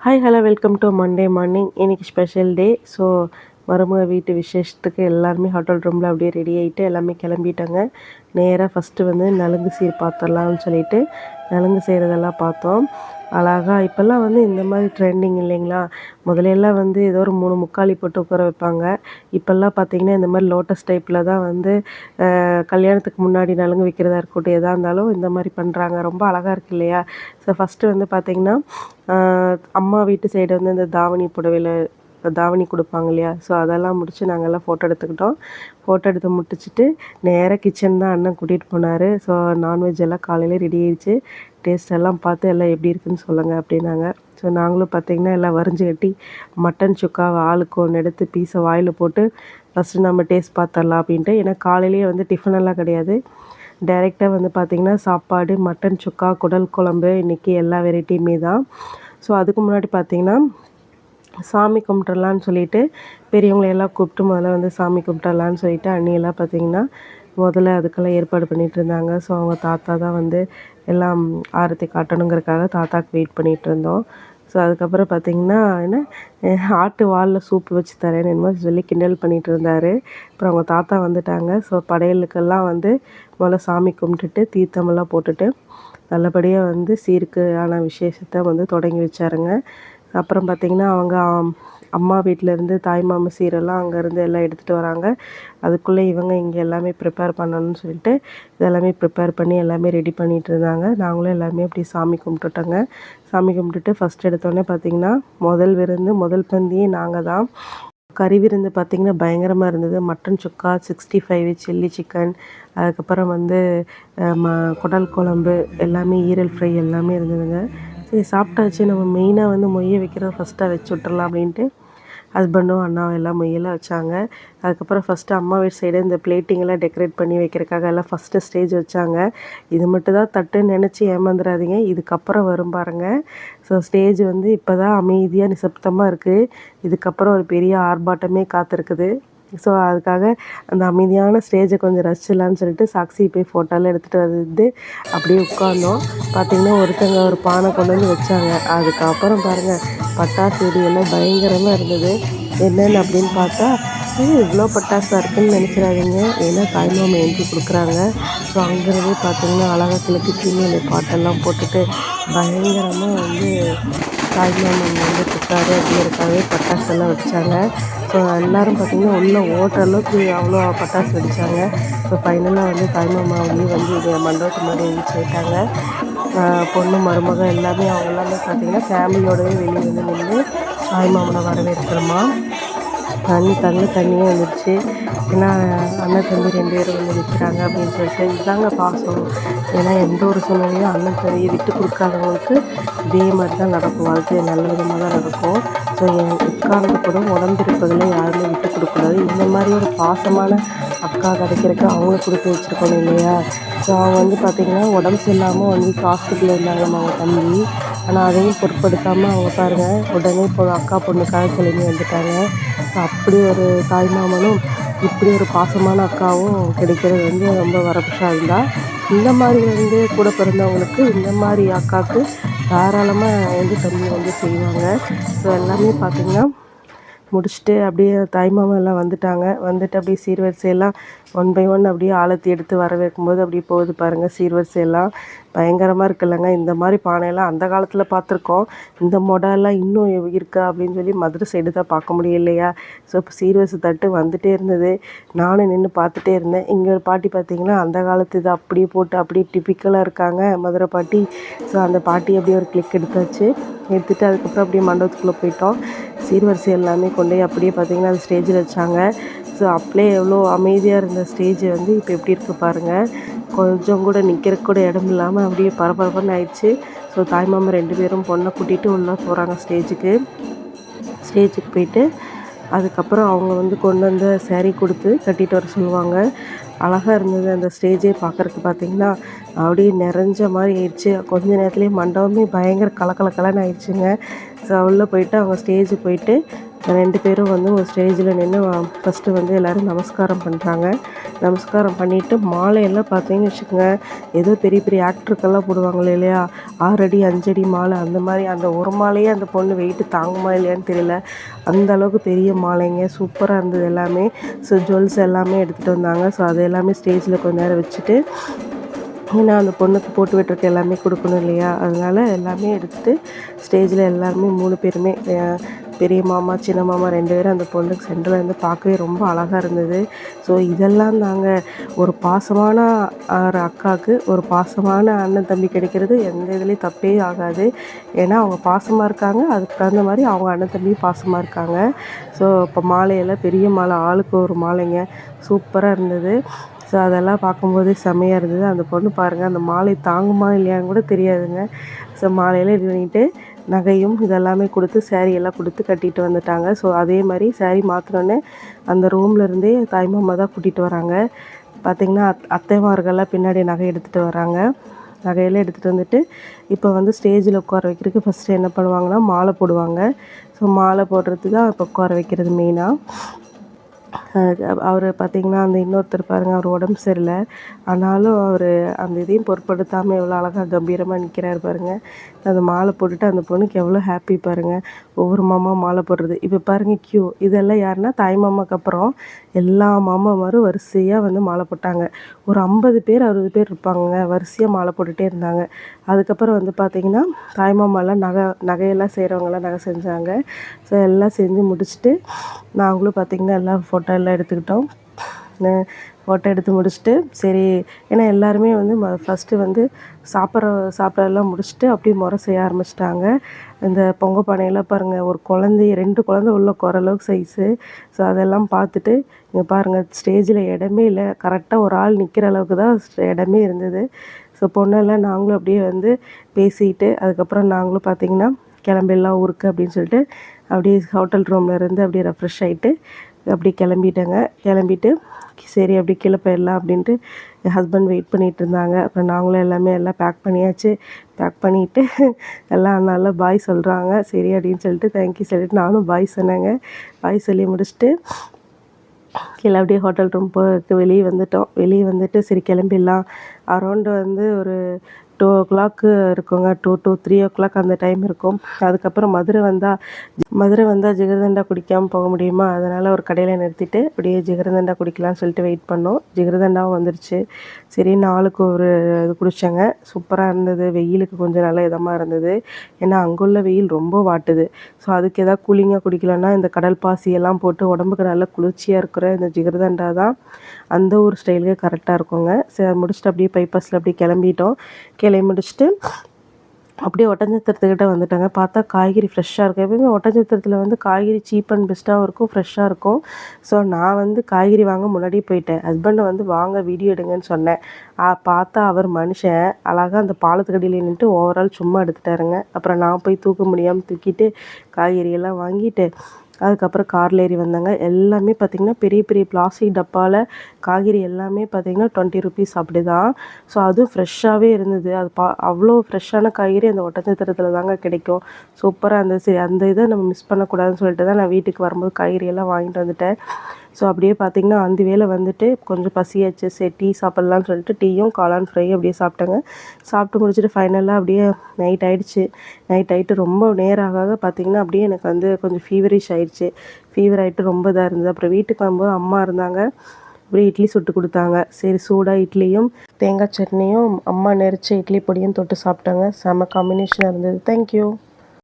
Hi hello welcome to Monday morning இன்னைக்கு special day so மருமக வீட்டு விசேஷத்துக்கு எல்லாருமே ஹோட்டல் ரூமில் அப்படியே ரெடி ஆகிட்டு எல்லாமே கிளம்பிட்டாங்க. நேராக ஃபஸ்ட்டு வந்து நலுங்கு சீர் பார்த்துடலாம்னு சொல்லிட்டு நலுங்கு செய்கிறதெல்லாம் பார்த்தோம். அழகா. இப்போல்லாம் வந்து இந்த மாதிரி ட்ரெண்டிங் இல்லைங்களா? முதலையெல்லாம் வந்து ஏதோ ஒரு மூணு முக்காலி போட்டு உட்கார வைப்பாங்க. இப்போல்லாம் பார்த்தீங்கன்னா இந்த மாதிரி லோட்டஸ் டைப்பில் தான் வந்து கல்யாணத்துக்கு முன்னாடி நலுங்கு வைக்கிறதா இருக்கட்டும் எதாக இருந்தாலும் இந்த மாதிரி பண்ணுறாங்க ரொம்ப அழகாக இருக்கு இல்லையா? ஸோ ஃபஸ்ட்டு வந்து பார்த்திங்கன்னா அம்மா வீட்டு சைடு வந்து இந்த தாவணி புடவையில் தாவணி கொடுப்பாங்க இல்லையா? ஸோ அதெல்லாம் முடிச்சு நாங்கள்லாம் ஃபோட்டோ எடுத்துக்கிட்டோம். ஃபோட்டோ எடுத்து முடிச்சிட்டு நேராக கிச்சன் தான் அண்ணன் கூட்டிகிட்டு போனார். ஸோ நான்வெஜ் எல்லாம் காலையில் ரெடி ஆயிடுச்சு. டேஸ்ட் எல்லாம் பார்த்து எல்லாம் எப்படி இருக்குன்னு சொல்லுங்கள் அப்படின்னாங்க. ஸோ நாங்களும் பார்த்தீங்கன்னா எல்லாம் வரிஞ்சு கட்டி மட்டன் சுக்காவை ஆளுக்கு ஒன்று எடுத்து பீஸை வாயில் போட்டு ஃபஸ்ட்டு நம்ம டேஸ்ட் பார்த்துடலாம் அப்படின்ட்டு. ஏன்னா காலையிலேயே வந்து டிஃபன் எல்லாம் கிடையாது. டைரெக்டாக வந்து பார்த்திங்கன்னா சாப்பாடு மட்டன் சுக்கா குடல் குழம்பு இன்றைக்கி எல்லா வெரைட்டியுமே தான். ஸோ அதுக்கு முன்னாடி பார்த்திங்கன்னா சாமி கும்பிட்றலான்னு சொல்லிட்டு பெரியவங்களை எல்லாம் கூப்பிட்டு முதல்ல வந்து சாமி கும்பிட்றலான்னு சொல்லிட்டு அண்ணியெல்லாம் பார்த்திங்கன்னா முதல்ல அதுக்கெல்லாம் ஏற்பாடு பண்ணிகிட்டு இருந்தாங்க. ஸோ அவங்க தாத்தா தான் வந்து எல்லாம் ஆரத்தி காட்டணுங்கிறதுக்காக தாத்தாக்கு வெயிட் பண்ணிகிட்டு இருந்தோம். ஸோ அதுக்கப்புறம் பார்த்திங்கன்னா என்ன ஆட்டு வாலில் சூப்பு வச்சு தரேன்னு என்னமோ சொல்லி கிண்டல் பண்ணிகிட்டு இருந்தார். அப்புறம் அவங்க தாத்தா வந்துட்டாங்க. ஸோ படையலுக்கெல்லாம் வந்து முதல்ல சாமி கும்பிட்டுட்டு தீர்த்தமெல்லாம் போட்டுட்டு நல்லபடியாக வந்து சீருக்கு ஆன விசேஷத்தை வந்து தொடங்கி வச்சாருங்க. அப்புறம் பார்த்திங்கன்னா அவங்க அம்மா வீட்டிலேருந்து தாய்மாம சீரெல்லாம் அங்கேருந்து எல்லாம் எடுத்துகிட்டு வராங்க. அதுக்குள்ளே இவங்க இங்கே எல்லாமே ப்ரிப்பேர் பண்ணணும்னு சொல்லிட்டு இதெல்லாமே ப்ரிப்பேர் பண்ணி எல்லாமே ரெடி பண்ணிகிட்டு இருந்தாங்க. நாங்களும் எல்லாமே அப்படி சாமி கும்பிட்டுட்டோங்க. சாமி கும்பிட்டுட்டு ஃபஸ்ட் எடுத்தோடனே பார்த்திங்கன்னா முதல் விருந்து முதல் பந்தியே நாங்கள் தான். கறி விருந்து பார்த்திங்கன்னா பயங்கரமாக இருந்தது. Mutton chukka sixty five chilli chicken அதுக்கப்புறம் வந்து ம குடல் குழம்பு எல்லாமே ஈரல் ஃப்ரை எல்லாமே இருந்ததுங்க. சரி சாப்பிட்டாச்சு. நம்ம மெயினாக வந்து மொய்ய வைக்கிறத ஃபஸ்ட்டாக வச்சு விட்றலாம் அப்படின்ட்டு ஹஸ்பண்டும் அண்ணாவும் எல்லாம் மொய்யெல்லாம் வச்சாங்க. அதுக்கப்புறம் ஃபஸ்ட்டு அம்மா வீட்டு சைடு இந்த பிளேட்டிங்கெல்லாம் டெக்கரேட் பண்ணி வைக்கிறதுக்காக எல்லாம் ஃபஸ்ட்டு ஸ்டேஜ் வச்சாங்க. இது மட்டும் தான் தட்டுன்னு நினச்சி ஏமாந்துடாதீங்க இதுக்கப்புறம் வரும் பாருங்க. ஸோ ஸ்டேஜ் வந்து இப்போ தான் அமைதியாக நிசப்தமாக இருக்குது இதுக்கப்புறம் ஒரு பெரிய ஆர்ப்பாட்டமே காத்திருக்குது. ஸோ அதுக்காக அந்த அமைதியான ஸ்டேஜை கொஞ்சம் ரசிச்சிடலான்னு சொல்லிட்டு சாக்ஸி போய் ஃபோட்டோலாம் எடுத்துகிட்டு வந்து அப்படியே உட்காந்தோம் பார்த்திங்கன்னா ஒருத்தங்க ஒரு பானை கொண்டு வந்து வச்சாங்க. அதுக்கப்புறம் பாருங்கள் பட்டாசு வெடியெல்லாம் பயங்கரமாக இருந்தது. என்னென்னு அப்படின்னு பார்த்தா ஏன் இவ்வளோ பட்டாசாக இருக்குன்னு நினச்சிடாதீங்க. ஏன்னா தாய்மாமா எழுதி கொடுக்குறாங்க. ஸோ அங்கேருந்தே பார்த்தீங்கன்னா அழகா கிழக்கு சீமையில பாட்டெல்லாம் போட்டுட்டு பயங்கரமாக வந்து தாய்மாமன் வந்து இருக்காரு அப்படிங்கிறதுக்காகவே பட்டாசெல்லாம் வச்சாங்க ஸோ எல்லோரும் பார்த்திங்கன்னா உள்ளே ஓட்டுற அளவுக்கு அவ்வளோ பட்டாசு வெடித்தாங்க ஸோ ஃபைனலாக வந்து தாய்மாமா வந்து வந்து இது மண்டபத்து மாதிரி ரீச் பொண்ணு மருமக எல்லாமே அவங்க எல்லாமே பார்த்திங்கன்னா ஃபேமிலியோடவே வெளியே வந்து நின்று தாய்மாமனை வரவேற்கிறோமா. தண்ணி கண்ணில் தண்ணியாக வந்துடுச்சு ஏன்னா அண்ணன் தம்பி ரெண்டு பேரும் வந்து நிற்கிறாங்க அப்படின்னு சொல்லிட்டு இதுதாங்க பாசம். ஏன்னா எந்த ஒரு சூழ்நிலையும் அண்ணன் தம்பியை விட்டு கொடுக்காதவங்களுக்கு இதே மாதிரி தான் நடக்கும். வாழ்க்கை நல்ல விதமாக தான் நடக்கும். ஸோ என் உட்கார்ந்து கூட உடம்பிருப்பதில் யாருமே விட்டு கொடுக்கக்கூடாது. இந்த மாதிரி ஒரு பாசமான அக்கா கிடைக்கிறதுக்கு அவங்க கொடுத்து வச்சுருக்கணும் இல்லையா? ஸோ அவங்க வந்து பார்த்திங்கன்னா உடம்பு சரியில்லாமல் வந்து ஹாஸ்பிட்டலில் இருந்தாங்கம்மா அவங்க தம்பி. ஆனால் அதையும் பொருட்படுத்தாமல் அவங்க பாருங்கள் உடனே இப்போ அக்கா பொண்ணுக்காக கிளம்பி வந்துட்டாங்க. அப்படி ஒரு தாய்மாமனும் இப்படி ஒரு பாசமான அக்காவும் கிடைக்கிறது வந்து ரொம்ப வரப்பிரசாதம் தான் இந்த மாதிரி வந்து கூட பிறந்தவங்களுக்கு இந்த மாதிரி அக்காவுக்கு தாராளமாக வந்து தம்பி வந்து செய்வாங்க. ஸோ எல்லாமே பார்த்திங்கன்னா முடிச்சுட்டு அப்படியே தாய்மாமன் எல்லாம் வந்துட்டாங்க. வந்துட்டு அப்படியே சீர்வரிசையெல்லாம் ஒன் பை ஒன் அப்படியே ஆழத்தி எடுத்து வர வைக்கும்போது அப்படியே போகுது பாருங்கள் சீர்வரிசையெல்லாம். பயங்கரமாக இருக்குல்லங்க. இந்த மாதிரி பானையெல்லாம் அந்த காலத்தில் பார்த்துருக்கோம். இந்த மொடெல்லாம் இன்னும் இருக்கா அப்படின்னு சொல்லி மதுரை சைடு தான் பார்க்க முடியும் இல்லையா? ஸோ இப்போ சீர்வரிசை தட்டு வந்துகிட்டே இருந்தது. நானும் நின்று பார்த்துட்டே இருந்தேன். இங்கே ஒரு பாட்டி பார்த்தீங்கன்னா அந்த காலத்து இது அப்படியே போட்டு அப்படியே டிப்பிக்கலாக இருக்காங்க மதுரை பாட்டி. ஸோ அந்த பாட்டி அப்படியே ஒரு கிளிக் எடுத்தாச்சு. எடுத்துகிட்டு அதுக்கப்புறம் அப்படியே மண்டபத்துக்குள்ளே போயிட்டோம். சீர்வரிசை எல்லாமே கொண்டு போய் அப்படியே பார்த்தீங்கன்னா அந்த ஸ்டேஜில் வச்சாங்க. ஸோ அப்படியே எவ்வளோ அமைதியாக இருந்த ஸ்டேஜ் வந்து இப்போ எப்படி இருக்குது பாருங்கள் கொஞ்சம் கூட நிற்கிறக்கு கூட இடம் இல்லாமல் அப்படியே பரபரப்புன்னு ஆயிடுச்சு. ஸோ தாய்மாமா ரெண்டு பேரும் பொண்ணை கூட்டிகிட்டு உள்ளே போகிறாங்க ஸ்டேஜுக்கு ஸ்டேஜுக்கு போயிட்டு அதுக்கப்புறம் அவங்க வந்து கொண்டு வந்த சேரீ கொடுத்து கட்டிட்டு வர சொல்லுவாங்க. அழகாக இருந்தது அந்த ஸ்டேஜே பார்க்குறதுக்கு பார்த்திங்கன்னா அப்படியே நிறைஞ்ச மாதிரி ஆயிடுச்சு. கொஞ்ச நேரத்துலேயே மண்டபமே பயங்கர கலக்கலக்கலன்னு ஆயிடுச்சுங்க. ஸோ உள்ளே போயிட்டு அவங்க ஸ்டேஜ் போயிட்டு ரெண்டு பேரும் வந்து ஒரு ஸ்டேஜில் நின்று ஃபஸ்ட்டு வந்து எல்லோரும் நமஸ்காரம் பண்ணுறாங்க நமஸ்காரம் பண்ணிவிட்டு மாலையெல்லாம் பார்த்தீங்கன்னு வச்சுக்கோங்க ஏதோ பெரிய பெரிய ஆக்டருக்கெல்லாம் போடுவாங்களே இல்லையா? ஆறடி அஞ்சடி மாலை அந்த மாதிரி அந்த ஒரு மாலையே அந்த பொண்ணு வெயிட்டு தாங்குமா இல்லையான்னு தெரியல. அந்த அளவுக்கு பெரிய மாலைங்க சூப்பராக இருந்தது எல்லாமே. ஸோ ஜுவல்ஸ் எல்லாமே எடுத்துகிட்டு வந்தாங்க. ஸோ அது எல்லாமே ஸ்டேஜில் கொஞ்ச நேரம் வச்சுட்டு ஏன்னா அந்த பொண்ணுக்கு போட்டு விட்டுருக்க எல்லாமே கொடுக்கணும் இல்லையா? அதனால் எல்லாமே எடுத்துகிட்டு ஸ்டேஜில் எல்லாருமே மூணு பேருமே பெரிய மாமா சின்ன மாமா ரெண்டு பேரும் அந்த பொண்ணுக்கு சென்டரில் இருந்து பார்க்கவே ரொம்ப அழகாக இருந்தது. ஸோ இதெல்லாம் தாங்க. ஒரு பாசமான ஒரு அக்காவுக்கு ஒரு பாசமான அண்ணன் தம்பி கிடைக்கிறது எந்த இதுலேயும் தப்பே ஆகாது. ஏன்னா அவங்க பாசமாக இருக்காங்க. அதுக்கு தகுந்த மாதிரி அவங்க அண்ணன் தம்பியும் பாசமாக இருக்காங்க. ஸோ இப்போ மாலையெல்லாம் பெரிய மாலை ஆளுக்கு ஒரு மாலைங்க. சூப்பராக இருந்தது. ஸோ அதெல்லாம் பார்க்கும்போதே செம்மையாக இருந்தது. அந்த பொண்ணு பாருங்கள் அந்த மாலை தாங்குமா இல்லையான்னு கூட தெரியாதுங்க. ஸோ மாலையெல்லாம் இது பண்ணிவிட்டு நகையும் இதெல்லாமே கொடுத்து சேரீ எல்லாம் கொடுத்து கட்டிட்டு வந்துட்டாங்க. ஸோ அதே மாதிரி சேரீ மாற்றினோன்னே அந்த ரூம்லேருந்தே தாய்மாமா தான் கூட்டிகிட்டு வராங்க. பார்த்திங்கன்னா அத் அத்தைமார்கள்லாம் பின்னாடி நகை எடுத்துகிட்டு வராங்க. நகையெல்லாம் எடுத்துகிட்டு வந்துட்டு இப்போ வந்து ஸ்டேஜில் உட்கார வைக்கிறதுக்கு ஃபஸ்ட்டு என்ன பண்ணுவாங்கன்னா மாலை போடுவாங்க. ஸோ மாலை போடுறதுக்கு தான் இப்போ உட்கார வைக்கிறது மெயினாக அவர் பார்த்திங்கன்னா அந்த இன்னொருத்தர் பாருங்கள் அவர் உடம்பு சரியில்லை. ஆனாலும் அவர் அந்த இதையும் பொருட்படுத்தாமல் எவ்வளோ அழகாக கம்பீரமாக நிற்கிறாரு பாருங்கள் அந்த மாலை போட்டுட்டு அந்த பொண்ணுக்கு எவ்வளோ ஹாப்பி பாருங்கள் ஒவ்வொரு மாமா மாலை போடுறது. இப்போ பாருங்கள் க்யூ இதெல்லாம் யாருன்னா தாய் மாமாக்கு அப்புறம் எல்லா மாமாமாரும் வரிசையாக வந்து மாலை போட்டாங்க. ஒரு ஐம்பது பேர் அறுபது பேர் இருப்பாங்க வரிசையாக மாலை போட்டுகிட்டே இருந்தாங்க. அதுக்கப்புறம் வந்து பார்த்திங்கன்னா தாய் மாமாலாம் நகை நகையெல்லாம் செய்கிறவங்கலாம் நகை செஞ்சாங்க. ஸோ எல்லாம் செஞ்சு முடிச்சுட்டு நாங்களும் பார்த்திங்கன்னா எல்லாம் ஃபோட்டோ எல்லாம் எடுத்துக்கிட்டோம். ஃபோட்டோ எடுத்து முடிச்சுட்டு சரி ஏன்னா எல்லாருமே வந்து ம ஃபஸ்ட்டு வந்து சாப்பிட்ற சாப்பிட்றதெல்லாம் முடிச்சுட்டு அப்படியே முறை செய்ய ஆரம்பிச்சிட்டாங்க. இந்த பொங்க பானையெல்லாம் பாருங்கள் ஒரு குழந்தைய ரெண்டு குழந்த உள்ள குறளவுக்கு சைஸு ஸோ அதெல்லாம் பார்த்துட்டு இங்கே பாருங்கள் ஸ்டேஜில் இடமே இல்லை. கரெக்டாக ஒரு ஆள் நிற்கிற அளவுக்கு தான் இடமே இருந்தது. ஸோ பொண்ணெல்லாம் நாங்களும் அப்படியே வந்து பேசிக்கிட்டு அதுக்கப்புறம் நாங்களும் பார்த்திங்கன்னா கிளம்பிடலாம் ஊருக்கு அப்படின்னு சொல்லிட்டு அப்படியே ஹோட்டல் ரூமில் இருந்து அப்படியே ரெஃப்ரெஷ் ஆகிட்டு அப்படி கிளம்பிட்டேங்க. கிளம்பிட்டு சரி அப்படி கீழே போயிடலாம் அப்படின்ட்டு என் ஹஸ்பண்ட் வெயிட் பண்ணிகிட்டு இருந்தாங்க. அப்புறம் நாங்களும் எல்லாமே எல்லாம் பேக் பண்ணியாச்சு. பேக் பண்ணிவிட்டு எல்லாம் நல்லா பாய் சொல்கிறாங்க சரி அப்படின்னு சொல்லிட்டு தேங்க்யூ சொல்லிட்டு நானும் பாய் சொன்னேங்க. பாய் சொல்லி முடிச்சுட்டு கீழே அப்படியே ஹோட்டல் ரூம் போக்கு வெளியே வந்துட்டோம். வெளியே வந்துட்டு சரி கிளம்பிடலாம். அரௌண்டு வந்து ஒரு டூ ஓ கிளாக்கு இருக்குங்க. Two two three o'clock அந்த டைம் இருக்கும். அதுக்கப்புறம் மதுரை வந்தால் மதுரை வந்தால் ஜிகர்தண்டா குடிக்காமல் போக முடியுமா? அதனால் ஒரு கடையில் நிறுத்திட்டு அப்படியே ஜிகர்தண்டா குடிக்கலாம்னு சொல்லிட்டு வெயிட் பண்ணோம். ஜிகர்தண்டாவும் வந்துருச்சு. சரி நாளுக்கு ஒரு இது குடித்தேங்க சூப்பராக இருந்தது. வெயிலுக்கு கொஞ்சம் நல்ல இதமாக இருந்தது. ஏன்னா அங்குள்ள வெயில் ரொம்ப வாட்டுது. ஸோ அதுக்கு எதாவது கூலிங்காக குடிக்கலன்னா இந்த கடல் பாசியெல்லாம் போட்டு உடம்புக்கு நல்ல குளிர்ச்சியாக இருக்கிற இந்த ஜிகர்தண்டா தான் அந்த ஒரு ஸ்டைலுக்கு கரெக்டாக இருக்குங்க. சரி முடிச்சுட்டு அப்படியே பைப்பாஸில் அப்படியே கிளம்பிட்டோம். கிளம்பி முடிச்சுட்டு அப்படியே ஒட்டஞ்சத்திரத்துக்கிட்ட வந்துட்டாங்க. பார்த்தா காய்கறி ஃப்ரெஷ்ஷாக இருக்கும் எப்பயுமே ஒட்டஞ்சத்திரத்தில் வந்து காய்கறி சீப் அண்ட் பெஸ்ட்டாகவும் இருக்கும் ஃப்ரெஷ்ஷாக இருக்கும். ஸோ நான் வந்து காய்கறி வாங்க முன்னாடியே போயிட்டேன். ஹஸ்பண்டை வந்து வாங்க வீடியோ எடுங்கன்னு சொன்னேன். பார்த்தா அவர் மனுஷன் அழகாக அந்த பாலத்துக்கடியில் நின்றுட்டு ஓவரால் சும்மா எடுத்துட்டாருங்க. அப்புறம் நான் போய் தூக்க முடியாமல் தூக்கிட்டு காய்கறியெல்லாம் வாங்கிட்டு அதுக்கப்புறம் காரில் ஏறி வந்தாங்க. எல்லாமே பார்த்திங்கன்னா பெரிய பெரிய பிளாஸ்டிக் டப்பாவில் காய்கறி எல்லாமே பார்த்திங்கன்னா டுவெண்ட்டி ருபீஸ் அப்படி தான் ஸோ அதுவும் ஃப்ரெஷ்ஷாகவே இருந்தது. அது பா அவ்வளோ ஃப்ரெஷ்ஷான காய்கறி அந்த ஒட்டஞ்சத்திரத்தில் தாங்க கிடைக்கும். சூப்பராக இருந்தது. சரி அந்த இதை நம்ம மிஸ் பண்ணக்கூடாதுன்னு சொல்லிட்டு தான் நான் வீட்டுக்கு வரும்போது காய்கறி எல்லாம் வாங்கிட்டு வந்துட்டேன். ஸோ அப்படியே பார்த்திங்கன்னா அந்த வேலை வந்துட்டு கொஞ்சம் பசியாச்சு. சரி டீ சாப்பிட்லான்னு சொல்லிட்டு டீயும் காளான் ஃப்ரை அப்படியே சாப்பிட்டேங்க. சாப்பிட்டு முடிச்சுட்டு ஃபைனலாக அப்படியே நைட் ஆகிடுச்சு நைட் ஆகிட்டு ரொம்ப நேரம் ஆக பார்த்திங்கன்னா அப்படியே எனக்கு வந்து கொஞ்சம் ஃபீவரிஷ் ஆகிடுச்சு ஃபீவர் ஆகிட்டு ரொம்ப இதாக இருந்தது. அப்புறம் வீட்டுக்கு வரும்போது அம்மா இருந்தாங்க. அப்படியே இட்லி சுட்டு கொடுத்தாங்க. சரி சூடாக இட்லியும் தேங்காய் சட்னியும் அம்மா நெரிச்ச இட்லி பொடியும் தொட்டு சாப்பிட்டாங்க. செம காம்பினேஷனாக இருந்தது. தேங்க்யூ